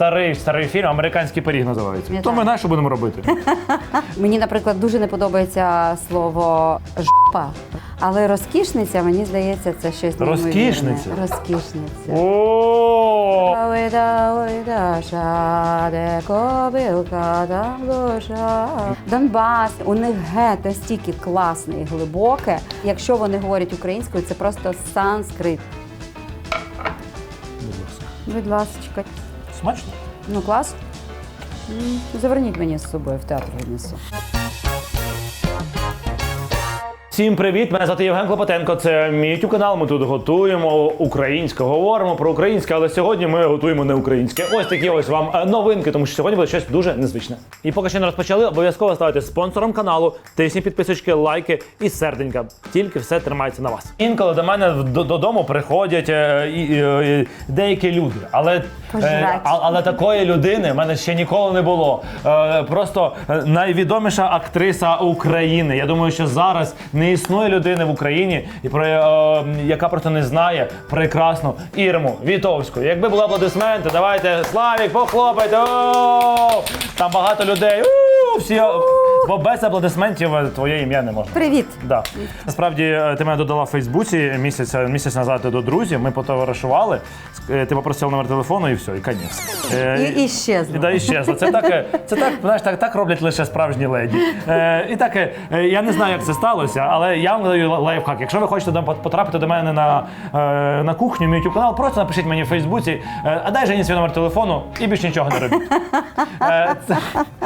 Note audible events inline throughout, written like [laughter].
старий старий фільм, американський пиріг називається. Я То ми знаєш, що будемо робити. [laughs] Мені, наприклад, дуже не подобається слово жопа, але розкішниця, мені здається, це щось неймовірне. Розкішниця? Розкішниця. О, Ойда, ойда, шаде, кобилка, там душа. Донбас, у них геть настільки класне і глибоке. Якщо вони говорять українською, це просто санскрит. Будь ласка. Смачно. Ну, клас. Заверніть мені з собою в театр віднесу. Всім привіт! Мене звати Євген Клопотенко. Це мій youtube канал. Ми тут готуємо українське, говоримо про українське, але сьогодні ми готуємо не українське. Ось такі ось вам е, новинки, тому що сьогодні буде щось дуже незвичне. І поки що не розпочали, обов'язково ставайте спонсором каналу, тисніть підписочки, лайки і серденька. Тільки все тримається на вас. Інколи до мене додому приходять е, е, деякі люди, але, е, а- але такої людини в мене ще ніколи не було. Е, просто е, найвідоміша актриса України. Я думаю, що зараз не існує людини в Україні, і про е, яка просто не знає прекрасну Ірму Вітовську. Якби були аплодисменти, давайте Славік, похлопайте! О! Там багато людей. У! Всі бо без аплодисментів е, твоє ім'я не можна. Привіт! Да. Насправді е, ти мене додала в Фейсбуці місяць, місяць назад до друзів. Ми потоваришували. Е, Ти попросив номер телефону і все, і конець. Е, І, і щезло. Да, і щезло. Це так, е, це так, знаєш, так, так роблять лише справжні леді. Е, і так, е, я не знаю, як це сталося, але я вам даю лайфхак. Якщо ви хочете потрапити до мене на, е, на кухню, мій YouTube канал, просто напишіть мені в Фейсбуці, е, а дай Жені свій номер телефону і більше нічого не робіть. Е, це-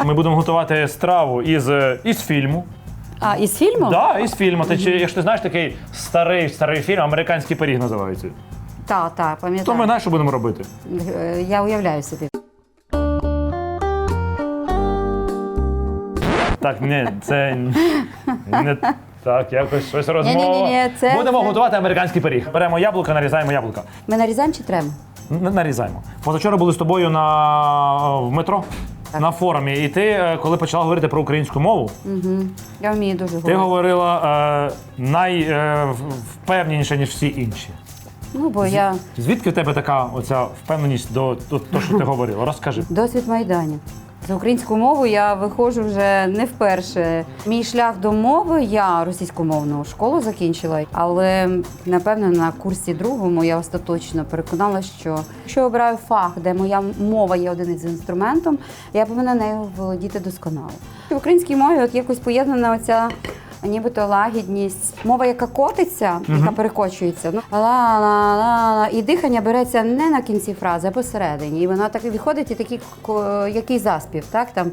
ми будемо готувати страву із, е, із фільму. А, із фільму? Да, із фільму. Ти, чи, якщо ти знаєш такий старий старий фільм, американський пиріг називається. Так, так, То ми знаєш, що будемо робити? Е, Я уявляю собі. Так, ні, це не так, якось щось розмова. Ні-ні-ні, це- Будемо це- готувати американський пиріг. Беремо яблука, нарізаємо яблука. Ми нарізаємо чи треба? Н- Нарізаємо. Позавчора були з тобою на в метро. На форумі, і ти, е, коли почала говорити про українську мову, Я вмію дуже ти говорити. говорила е, найвпевненіше, ніж всі інші. Ну, бо я Звідки в тебе така оця впевненість до, до того, що ти говорила? Розкажи. досвід Майдані. За українську мову я виходжу вже не вперше. Мій шлях до мови я російськомовну школу закінчила, але напевно на курсі другому я остаточно переконала, що якщо я обираю фах, де моя мова є один із інструментом, я повинна нею володіти досконало. В українській мові от якось поєднана оця. Нібито лагідність, мова, яка котиться, яка перекочується. Ну ла-ла-ла-ла, і дихання береться не на кінці фрази, а посередині. І вона так і виходить, і такий який заспів, так там.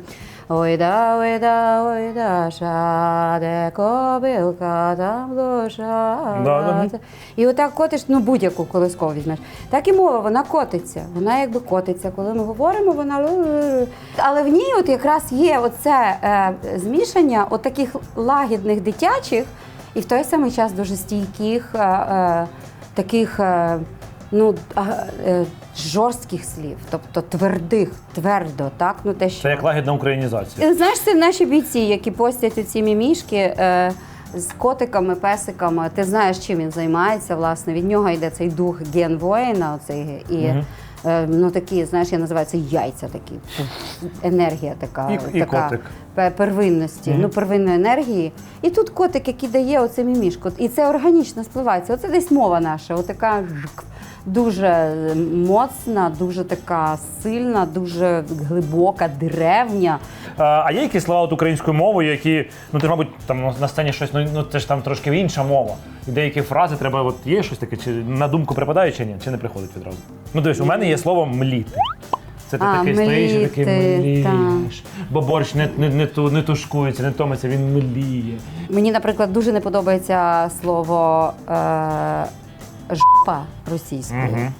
Ой да, ой да, ой да, шаде кобилка, там душа. Да, да. І отак котиш, ну будь-яку колискову візьмеш. Так і мова, вона котиться. Вона якби котиться. Коли ми говоримо, вона. Але в ній от якраз є оце е, змішання от таких лагідних дитячих і в той самий час дуже стійких, е, е, таких. Е, Ну, а, е, жорстких слів, тобто твердих, твердо, так? Ну, те, що... Це як лагідна українізація. Знаєш, це наші бійці, які постять оці мімішки е, з котиками, песиками. Ти знаєш, чим він займається, власне. Від нього йде цей дух ген воїна, оцей, і е, ну, такі, знаєш, я називаю це яйця такі, енергія така, І- і така котик. пе- первинності, ну, первинної енергії. І тут котик, який дає оце мімішку. І це органічно спливається. Оце десь мова наша, отака жк, дуже моцна, дуже така сильна, дуже глибока, древня. А, а є якісь слова от українською мовою, які, ну ти ж, мабуть, там на сцені щось, ну, ну це ж там трошки інша мова. І деякі фрази треба, от є щось таке, чи на думку припадає, чи ні, чи не приходить відразу. Ну дивись, у мене є слово мліти. Це ти А, такий стоїш і такий мліти, млієш. Бо борщ не, не, не, ту- не тушкується, не томиться, він мліє. Мені, наприклад, дуже не подобається слово е, жопа російською. Мгм.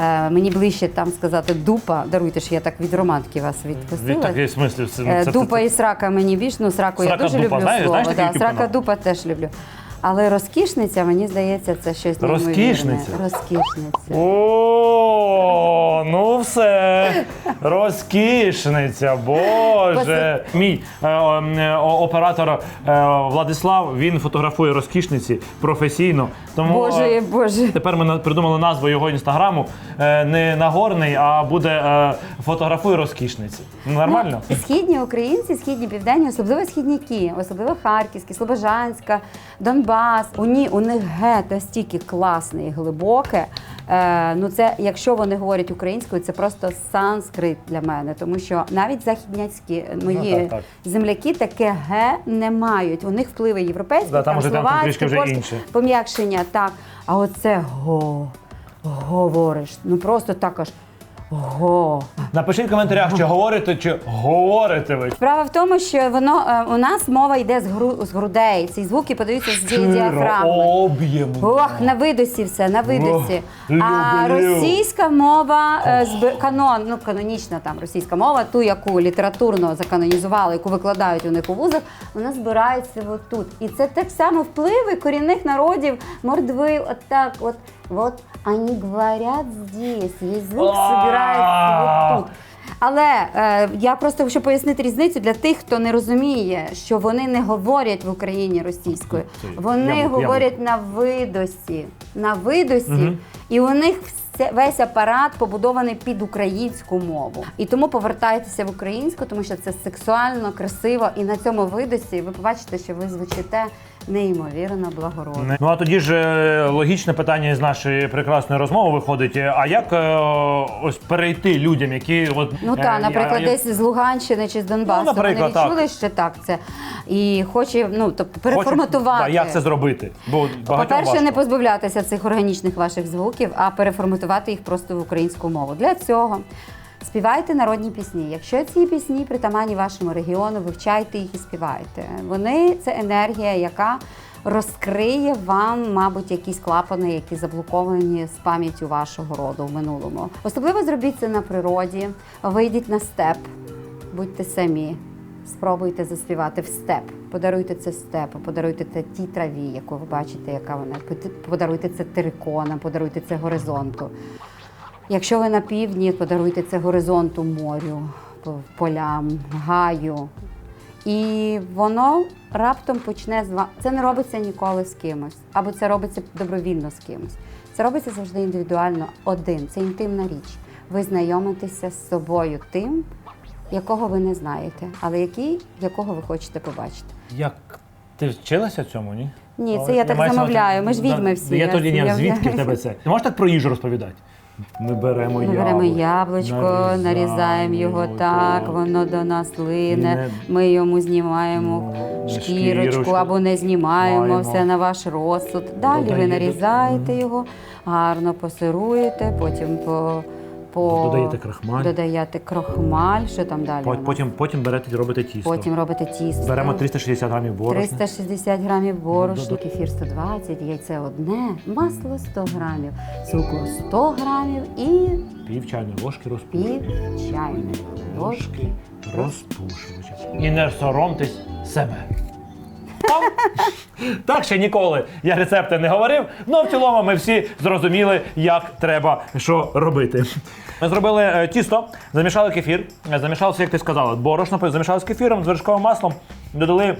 Е, мені ближче там сказати дупа. Даруйте, що я так від романтики вас Від відпустила. такий смислі. Це, Е, це- Дупа це- і срака мені більш, ну сраку Срака я дуже дупа, люблю знаєш- слово. знаєш да, срака канал? дупа теж люблю. Але розкішниця, мені здається, це щось неймовірне. Розкішниця? Розкішниця. О, ну все. Розкішниця, боже. Мій е, е, оператор е, Владислав він фотографує розкішниці професійно. Тому Боже, е, боже. тепер ми на- придумали назву його інстаграму. е, Не Нагорний, а буде е, фотографує розкішниці. Ну, Нормально? Ну, східні українці, східні південні, особливо східні східняки, особливо Харківські, Слобожанська, Донбас. У, ні, у них геть настільки класне і глибоке. Е, ну це, якщо вони говорять українською, це просто санскрит для мене, тому що навіть західняцькі мої Ну, так, так. земляки таке ге не мають. У них впливи європейські, Да, там там словацькі, вже польські, інше. пом'якшення, так. А оце го говориш. Ну просто так аж го. Напишіть в коментарях, чи говорите, чи говорите ви. Справа в тому, що воно е, у нас мова йде з гру з грудей. Ці звуки подаються з діафрагми. об'єм. Ох, на видосі все, на видосі. Ох, а люблю. російська мова е, зб- канон, ну канонічна там російська мова, ту, яку літературно заканонізували, яку викладають у них у вузах, вона збирається отут. І це так само впливи корінних народів, мордви, от так, от, от вони говорять здесь, язик збирається тут. Але е, я просто хочу пояснити різницю для тих, хто не розуміє, що вони не говорять в Україні російською. Вони говорять на видосі. На видосі, і у них весь апарат побудований під українську мову. І тому повертайтеся в українську, тому що це сексуально, красиво. І на цьому видосі ви побачите, що ви звучите неймовірно благородно. Ну а тоді ж е, логічне питання з нашої прекрасної розмови виходить: е, а як е, ось перейти людям, які от Ну е, наприклад, я- десь з Луганщини чи з Донбасу. Ну, вони відчули, так. що так це і хоче ну тобто хочу- переформатувати. Да, як це зробити? Бо По-перше, важко. не позбавлятися цих органічних ваших звуків, а переформатувати їх просто в українську мову. Для цього співайте народні пісні. Якщо ці пісні притаманні вашому регіону, вивчайте їх і співайте. Вони це енергія, яка розкриє вам, мабуть, якісь клапани, які заблоковані з пам'яттю вашого роду в минулому. Особливо зробіть це на природі, вийдіть на степ, будьте самі. Спробуйте заспівати в степ. Подаруйте це степу, подаруйте це тій траві, яку ви бачите, яка вона. Подаруйте це териконам, подаруйте це горизонту. Якщо ви на півдні, подаруйте це горизонту морю, полям, гаю. І воно раптом почне з вами. Це не робиться ніколи з кимось, або це робиться добровільно з кимось. Це робиться завжди індивідуально один. Це інтимна річ. Ви знайомитеся з собою тим, якого ви не знаєте, але який, якого ви хочете побачити. Як ти вчилася цьому, ні? Ні, О, це я так замовляю. Ми ж відьми всі, Я я тоді ні, звідки в тебе це? Ти можеш так про їжу розповідати? Ми беремо Ми беремо яблучко, нарізаємо його так, воно до нас лине. Не- Ми йому знімаємо Ну, шкірочку шкірочку. або не знімаємо, Маємо. все на ваш розсуд. Далі ви нарізаєте його, гарно посируєте, потім по, по Додаєте крахмаль. додаєте крохмаль. Що там далі? у Потім, нас? потім, потім берете робите тісто. потім робите тісто. Беремо 360 грамів борошна. 360 грамів борошна, Ну, до- кефір 120, яйце одне, масло 100 грамів, цукру 100 грамів і Пів чайної ложки пів чайної ложки. розпушувача. І не соромтесь себе. Так? Так ще ніколи я рецепти не говорив, але в цілому ми всі зрозуміли, як треба що робити. Ми зробили е, тісто, замішали кефір, замішали, все, як ти сказала, борошно, замішали з кефіром, з вершковим маслом, додали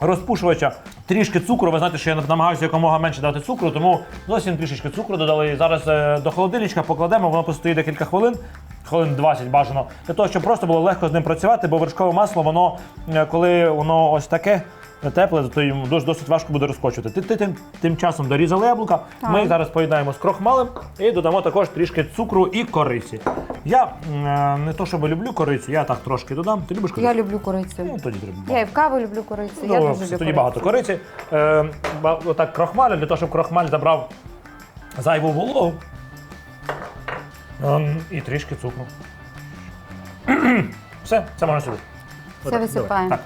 розпушувача, трішки цукру. Ви знаєте, що я намагаюся якомога менше дати цукру, тому зовсім трішечки цукру додали. Зараз е, до холодильничка покладемо, воно постоїть декілька хвилин. Хвилин 20 бажано, для того, щоб просто було легко з ним працювати, бо вершкове масло, воно, е, коли воно ось таке тепле, то йому дос- досить важко буде розкочувати. Ти, ти тим, тим часом дорізали яблука. Ми їх зараз поєднаємо з крохмалем і додамо також трішки цукру і кориці. Я м, е, не то, щоб люблю корицю, я так трошки додам. Ти любиш корицю? Я люблю корицю. Ну, тоді треба. Я і в каву люблю корицю. я Ну, дуже люблю тоді корицю. багато кориці. Е, ба- отак крохмалю, для того, щоб крохмаль забрав зайву вологу. Ем, і трішки цукру. [clears throat] Все, це можна сюди. Все Отак, висипаємо. Так.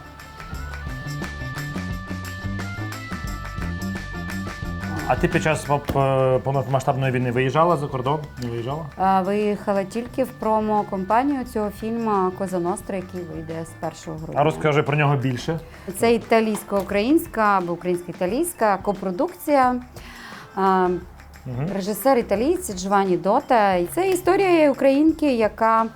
А ти під час е, повномасштабної війни виїжджала за кордон? Не виїжджала? А, Виїхала тільки в промо-компанію цього фільму Коза Ностра, який вийде з 1 грудня. А розкажи про нього більше. Це італійсько-українська або українсько-італійська копродукція. А, Режисер італійець Джованні Дота. Це історія українки, яка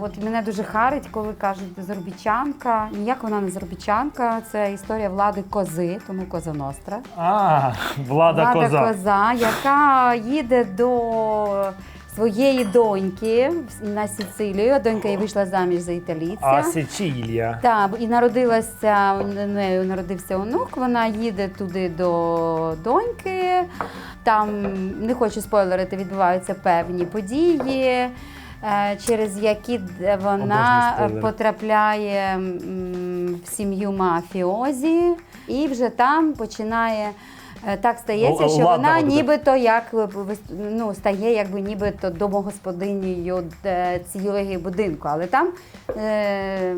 от мене дуже харить, коли кажуть заробітчанка. Ніяк вона не заробітчанка. Це історія влади кози, тому коза Ностра. А, влада, коза. коза, яка їде до своєї доньки на Сицилію. Донька їй вийшла заміж за італійця. А Сичілія. Так, і народилася у неї народився онук. Вона їде туди до доньки. Там не хочу спойлерити, відбуваються певні події, через які вона потрапляє в сім'ю мафіозі, і вже там починає. е, Так стається, Ну, що вона нібито як е, ну, стає якби нібито домогосподинею е, цієї будинку. Але там е,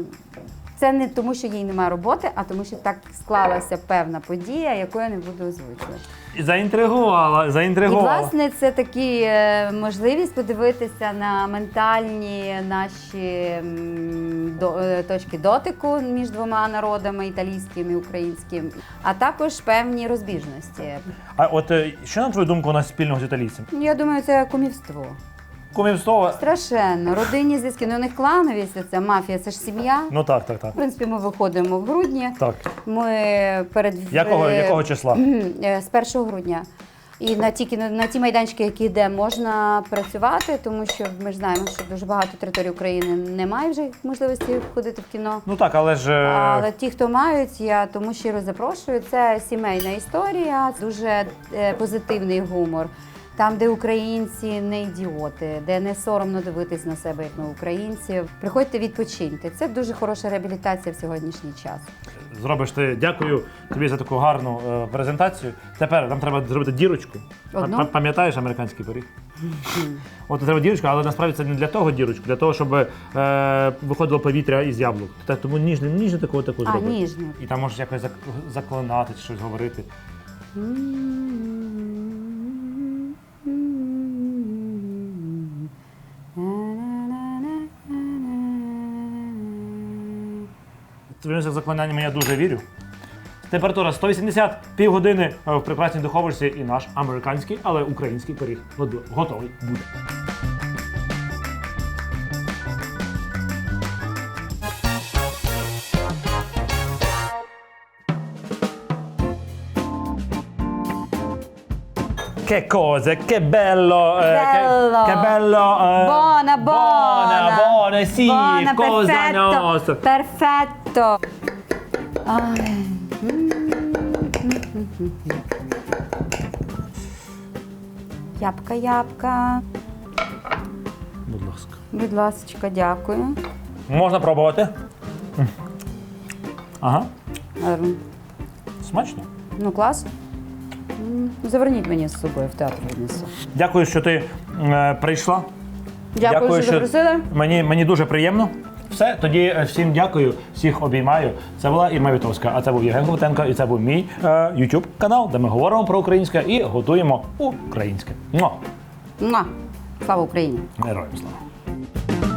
це не тому, що їй немає роботи, а тому, що так склалася певна подія, яку я не буду озвучувати. Заінтригувала, І заінтригувала. власне це такі е, можливість подивитися на ментальні наші е, точки дотику між двома народами італійським і українським, а також певні розбіжності. А от е, що на твою думку у нас спільного з італійцем? Я думаю, це кумівство. Кумівство. Страшенно. Родинні зв'язки. Ну, у них кланові це, це мафія, це ж сім'я. Ну так, так, так. В принципі, ми виходимо в грудні. Так. Ми перед Якого, е, якого числа? [clears throat] Е, З 1 грудня. І на тільки на, на ті майданчики, які йде, можна працювати, тому що ми ж знаємо, що дуже багато територій України немає вже можливості ходити в кіно. Ну так, але ж. е, Але ті, хто мають, я тому щиро запрошую. Це сімейна історія, дуже е, позитивний гумор. Там, де українці не ідіоти, де не соромно дивитись на себе, як на українців. Приходьте відпочиньте. Це дуже хороша реабілітація в сьогоднішній час. Зробиш ти. Дякую тобі за таку гарну е, презентацію. Тепер нам треба зробити дірочку. Одну? Пам'ятаєш американський пиріг? От треба дірочку, але насправді це не для того дірочку, для того, щоб е, виходило повітря із яблук. Та тому ніжне, ніжне таку таку А, зробити. ніжне. І там можеш якось зак- заклинати чи щось говорити. Твоїм заклинанням я дуже вірю. Температура 180, півгодини е, в прекрасній духовочці і наш американський, але український пиріг готовий буде. Che cose, che bello, eh, Che, che bello, eh, Buona, buona. buona, sì, Buona, cosa perfetto, nostra. Perfetto. Ai. Ябка, ябка. Будь ласка. Будь ласка, дякую. Можна пробувати. Ага, Ем, смачно. Ну, клас. М, Заверніть мені з собою в театр віднесу. Дякую, що ти е, прийшла. Дякую, що запросили. Мені, мені дуже приємно. Все, тоді е, всім дякую, всіх обіймаю. Це була Ірма Вітовська, а це був Євген Ковтенко, і це був мій е, YouTube канал, де ми говоримо про українське і готуємо українське. Муа! Муа. Слава Україні! Героям слава!